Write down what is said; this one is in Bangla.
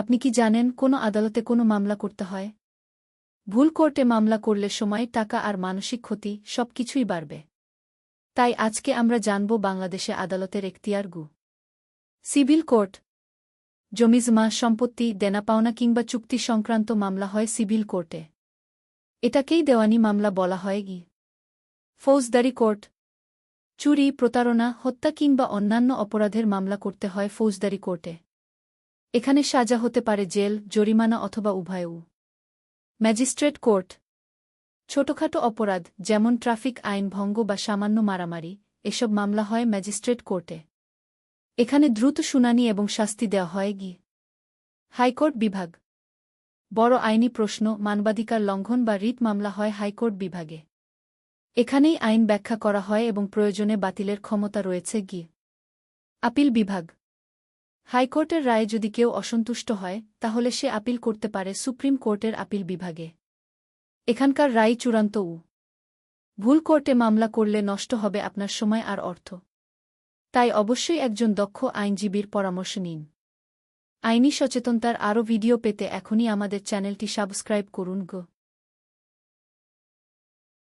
আপনি কি জানেন কোনো আদালতে কোনো মামলা করতে হয়? ভুল কোর্টে মামলা করলে সময়, টাকা আর মানসিক ক্ষতি সব কিছুই বাড়বে। তাই আজকে আমরা জানব বাংলাদেশে আদালতের এখতিয়ার গু। Civil court. জমিজমা, সম্পত্তি দেনা পাওনা কিংবা চুক্তি সংক্রান্ত মামলা হয় সিভিল কোর্টে। এটাকেই দেওয়ানি মামলা বলা হয় গি। ফৌজদারি কোর্ট। চুরি, প্রতারণা, হত্যা কিংবা অন্যান্য অপরাধের মামলা করতে হয় ফৌজদারি কোর্টে। এখানে সাজা হতে পারে জেল, জরিমানা অথবা উভয়ও। Magistrate court. ছোটখাটো অপরাধ, যেমন ট্রাফিক আইন ভঙ্গ বা সামান্য মারামারি, এসব মামলা হয় ম্যাজিস্ট্রেট কোর্টে। এখানে দ্রুত শুনানি এবং শাস্তি দেওয়া হয় গি। হাইকোর্ট বিভাগ। বড় আইনি প্রশ্ন, মানবাধিকার লঙ্ঘন বা রিট মামলা হয় হাইকোর্ট বিভাগে। এখানেই আইন ব্যাখ্যা করা হয় এবং প্রয়োজনে বাতিলের ক্ষমতা রয়েছে গি। আপিল বিভাগ। হাইকোর্টের রায়ে যদি কেউ অসন্তুষ্ট হয়, তাহলে সে আপিল করতে পারে সুপ্রিম কোর্টের আপিল বিভাগে। এখানকার রায় চূড়ান্ত উ। ভুল কোর্টে মামলা করলে নষ্ট হবে আপনার সময় আর অর্থ। তাই অবশ্যই একজন দক্ষ আইনজীবীর পরামর্শ নিন। আইনি সচেতনতার আরও ভিডিও পেতে এখনই আমাদের চ্যানেলটি সাবস্ক্রাইব করুন গো।